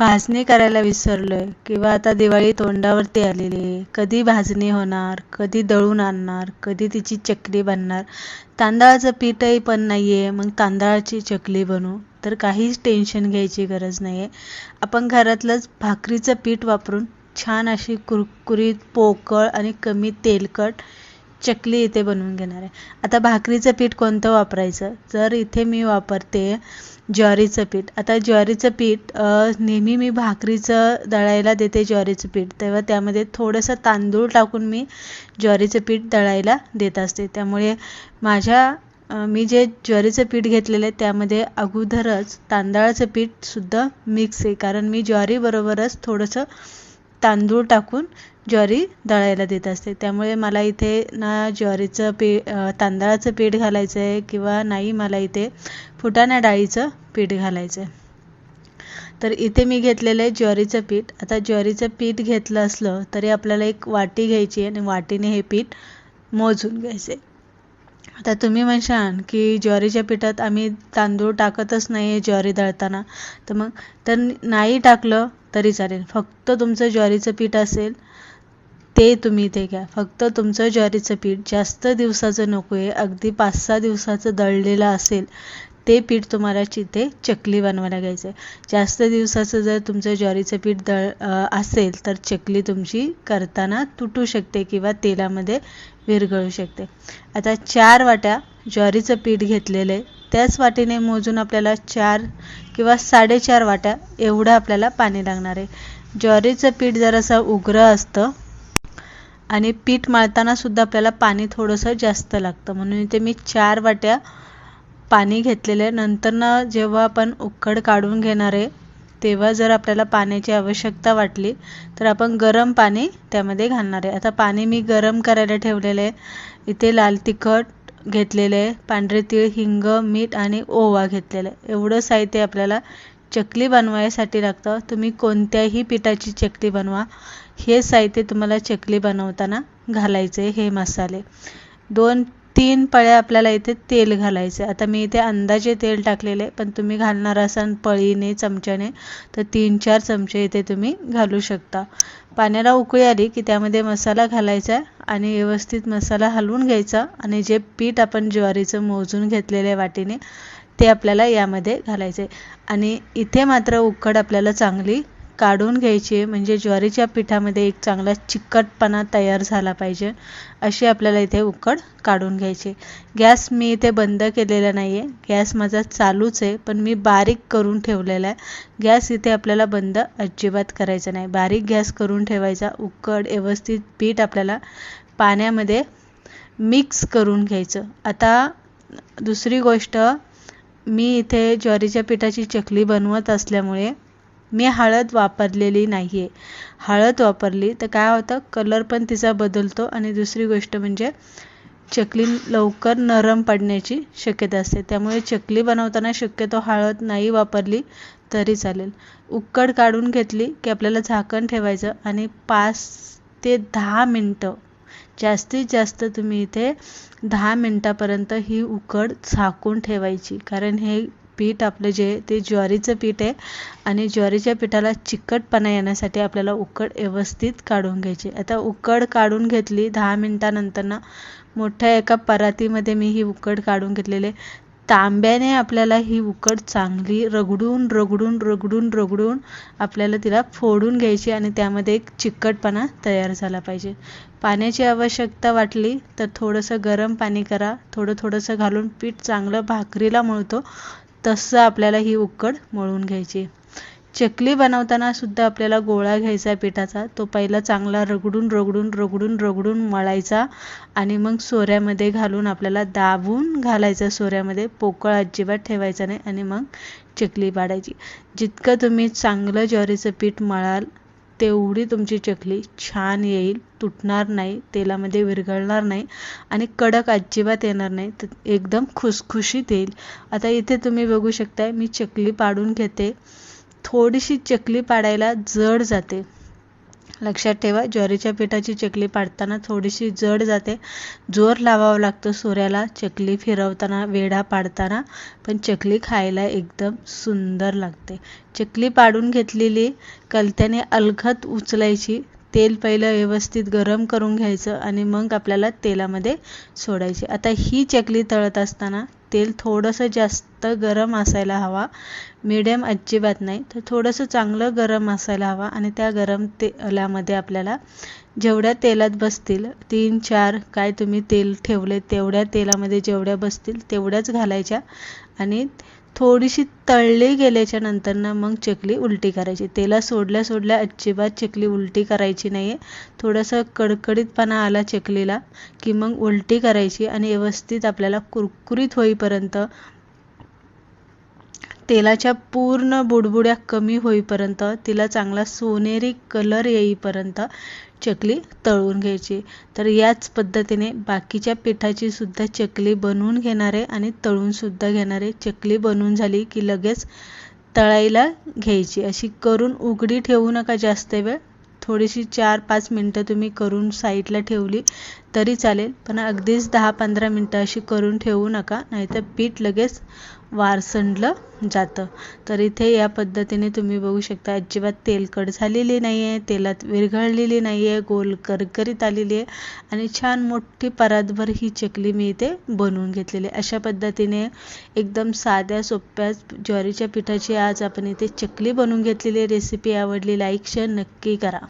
भाजणी करायला विसरलोय. किंवा आता दिवाळी तोंडावरती आलेली आहे. कधी भाजणी होणार कधी दळून आणणार कधी तिची चकली बनणार. तांदळाचं पीठही पण नाही आहे मग तांदळाची चकली बनवू तर काहीच टेन्शन घ्यायची गरज नाही आहे आपण घरातलंच भाकरीचं पीठ वापरून छान अशी कुरकुरीत पोकळ आणि कमी तेलकट चकली इथे बनवून घेणार आहे. आता भाकरीचं पीठ कोणतं वापरायचं? जर इथे मी वापरते ज्वारीचं पीठ. आता ज्वारीचं पीठ नेहमी मी भाकरीचं दळायला देते ज्वारीचं पीठ. तेव्हा त्यामध्ये थोडंसं तांदूळ टाकून मी ज्वारीचं पीठ दळायला देत असते. त्यामुळे माझ्या मी जे ज्वारीचं पीठ घेतलेलं आहे त्यामध्ये अगोदरच तांदळाचं पीठसुद्धा मिक्स आहे. कारण मी ज्वारीबरोबरच थोडंसं तांदूळ टाकून ज्वारी दळायला देत असते. त्यामुळे मला इथे ना ज्वारीचं पी तांदळाचं पीठ घालायचं आहे किंवा नाही मला इथे फुटाणा डाळीचं पीठ घालायचं आहे तर इथे मी घेतलेलं आहे ज्वारीचं पीठ. आता ज्वारीचं पीठ घेतलं असलं तरी आपल्याला एक वाटी घ्यायची आहे आणि वाटीने हे पीठ मोजून घ्यायचं आहे आता तुम्ही म्हणशाल की ज्वारीच्या पिठात आम्ही तांदूळ टाकतच नाही आहे ज्वारी दळताना. तर मग तर नाही टाकलं तरी चालेल. फक्त तुमचं ज्वारीचं पीठ असेल ते तुम्ही इथे घ्या. फक्त तुमचं ज्वारीचं पीठ जास्त दिवसाचं नको आहे अगदी पाच सहा दिवसाचं दळलेलं असेल ते पीठ तुम्हाला चिथे चकली बनवायला घ्यायचं आहे जास्त दिवसाचं जर तुमचं ज्वारीचं पीठ दळ असेल तर चकली तुमची करताना तुटू शकते किंवा तेलामध्ये विरघळू शकते. आता चार वाट्या ज्वारीचं पीठ घेतलेलं आहे. त्याच वाटीने मोजून आपल्याला चार किंवा साडेचार वाट्या एवढं आपल्याला पाणी लागणार आहे. ज्वारीचं पीठ जरासं उग्र असतं आणि पीठ मळताना सुद्धा आपल्याला पाणी थोडंसं जास्त लागतं. म्हणून इथे मी चार वाट्या पाणी घेतलेलं आहे. नंतरनं जेव्हा आपण उकड काढून घेणार आहे तेव्हा जर आपल्याला पाण्याची आवश्यकता वाटली तर आपण गरम पाणी त्यामध्ये घालणार आहे. आता पाणी मी गरम करायला ठेवलेलं आहे. इथे लाल तिखट घेतलेलं आहे. पांढरे तीळ हिंग मीठ आणि ओवा घेतलेलं आहे. एवढं साहित्य आपल्याला चकली बनवायसाठी लागतं. तुम्ही कोणत्याही पिठाची चकली बनवा. हे साहित्य तुम्हाला चकली बनवताना घालायचे हे मसाले. दोन तीन पळ्या आपल्याला इथे तेल घालायचे. आता मी इथे अंदाजे तेल टाकलेले पण तुम्ही घालणार असाल पळीने चमच्याने तर तीन चार चमचे इथे तुम्ही घालू शकता. पाण्याला उकळी आली की त्यामध्ये मसाला घालायचा आणि व्यवस्थित मसाला हलवून घ्यायचा आणि जे पीठ आपण ज्वारीचं मोजून घेतलेले वाटीने ते आपल्याला यामध्ये घालायचे. आणि इथे मात्र उकड आपल्याला चांगली काढून घ्यायची. म्हणजे ज्वारीच्या पिठामध्ये एक चांगला चिकटपणा तयार झाला पाहिजे अशी आपल्याला इथे उकड काढून घ्यायची. गॅस मी इथे बंद केलेला नाही आहे गॅस माझा चालूच आहे पण मी बारीक करून ठेवलेला आहे. गॅस इथे आपल्याला बंद अजिबात करायचा नाही. बारीक गॅस करून ठेवायचा. उकड व्यवस्थित पीठ आपल्याला पाण्यामध्ये मिक्स करून घ्यायचं. आता दुसरी गोष्ट मी इथे ज्वारीच्या पिठाची चकली बनवत असल्यामुळे मी हळद वापरलेली नाही आहे हळद वापरली तर काय होतं? कलर पण तिचा बदलतो आणि दुसरी गोष्ट म्हणजे चकली लवकर नरम पडण्याची शक्यता असते. त्यामुळे चकली बनवताना शक्यतो हळद नाही वापरली तरी चालेल. उकड काढून घेतली की आपल्याला झाकण ठेवायचं आणि पाच ते दहा मिनटं जास्तीत जास्त तुम्ही इथे दहा मिनटापर्यंत ही उकड झाकून ठेवायची. कारण हे पीठ आपलं जे ते ज्वारीचं पीठ आहे आणि ज्वारीच्या पिठाला चिकटपणा येण्यासाठी आपल्याला उकड व्यवस्थित काढून घ्यायची. आता उकड काढून घेतली दहा मिनटानंतर ना मोठ्या एका परातीमध्ये मी ही उकड काढून घेतलेले तांब्याने आपल्याला ही उकड चांगली रगडून रगडून रगडून रगडून आपल्याला तिला फोडून घ्यायची आणि त्यामध्ये एक चिकटपणा तयार झाला पाहिजे. पाण्याची आवश्यकता वाटली तर थोडंसं गरम पाणी करा. थोडं थोडंसं घालून पीठ चांगलं भाकरीला मळतो. तसं आपल्याला ही उकड मळून घ्यायची. चकली बनवताना सुद्धा आपल्याला गोळा घ्यायचा पिठाचा. तो पहिला चांगला रगडून रगडून रगडून रगडून मळायचा आणि मग सोऱ्यामध्ये घालून आपल्याला दाबून घालायचा. सोऱ्यामध्ये पोकळ अजिबात ठेवायचा नाही आणि मग चकली पाडायची. जितकं तुम्ही चांगलं ज्वारीचं पीठ मळाल तेवढी तुमची चकली छान येईल तुटणार नाही तेलामध्ये विरघळणार नाही आणि कडक अजिबात येणार नाही. तर एकदम खुसखुशीत येईल. आता इथे तुम्ही बघू शकताय मी चकली पाडून घेते. थोडीशी चकली पाडायला जड जाते. लक्षात ठेवा ज्वारीच्या पिठाची चकली पाडताना थोडीशी जड जाते. जोर लावावा लागतो सोऱ्याला. चकली फिरवताना वेढा पाडताना पण चकली खायला एकदम सुंदर लागते. चकली पाडून घेतलेली कलत्याने अलखत उचलायची. तेल पहिलं व्यवस्थित गरम करून घ्यायचं आणि मग आपल्याला तेलामध्ये सोडायचे. आता ही चकली तळत असताना तेल थोडंसं जास्त गरम असायला हवा. मिडियम अजिबात नाही तर थोडंसं चांगलं गरम असायला हवा आणि त्या गरम तेलामध्ये आपल्याला जेवढ्या तेलात बसतील तीन चार काय तुम्ही तेल ठेवले तेवढ्या तेलामध्ये जेवढ्या बसतील तेवढ्याच घालायच्या आणि थोडीशी तळली गेल्याच्यानंतर ना मग चकली उलटी करायची. तेला सोडल्या सोडल्या अजिबात चकली उलटी करायची नाही आहे थोडंसं कडकडीतपणा आला चकलीला की मग उलटी करायची आणि व्यवस्थित आपल्याला कुरकुरीत होईपर्यंत तेलाच्या पूर्ण बुडबुड्या कमी होईपर्यंत तिला चांगला सोनेरी कलर येईपर्यंत चकली तळून घ्यायची. तर याच पद्धतीने बाकीच्या पिठाची सुद्धा चकली बनवून घेणारे आणि तळूनसुद्धा घेणारे चकली बनवून झाली की लगेच तळायला घ्यायची. अशी करून उघडी ठेवू नका जास्त वेळ. थोडीशी चार पाच मिनटं तुम्ही करून साईडला ठेवली तरी चालेल पण अगदीच दहा पंधरा मिनटं अशी करून ठेवू नका नाहीतर पीठ लगेच वारसंडलं जातं. तर इथे या पद्धतीने तुम्ही बघू शकता अजिबात तेलकट झालेली नाही आहे तेलात विरघळलेली नाही आहे गोल करकरीत आलेली आहे आणि छान मोठी परातभर ही चकली मी इथे बनवून घेतलेली आहे. अशा पद्धतीने एकदम साध्या सोप्या ज्वारीच्या पिठाची आज आपण इथे चकली बनवून घेतलेली रेसिपी आवडली लाईक शेअर नक्की करा.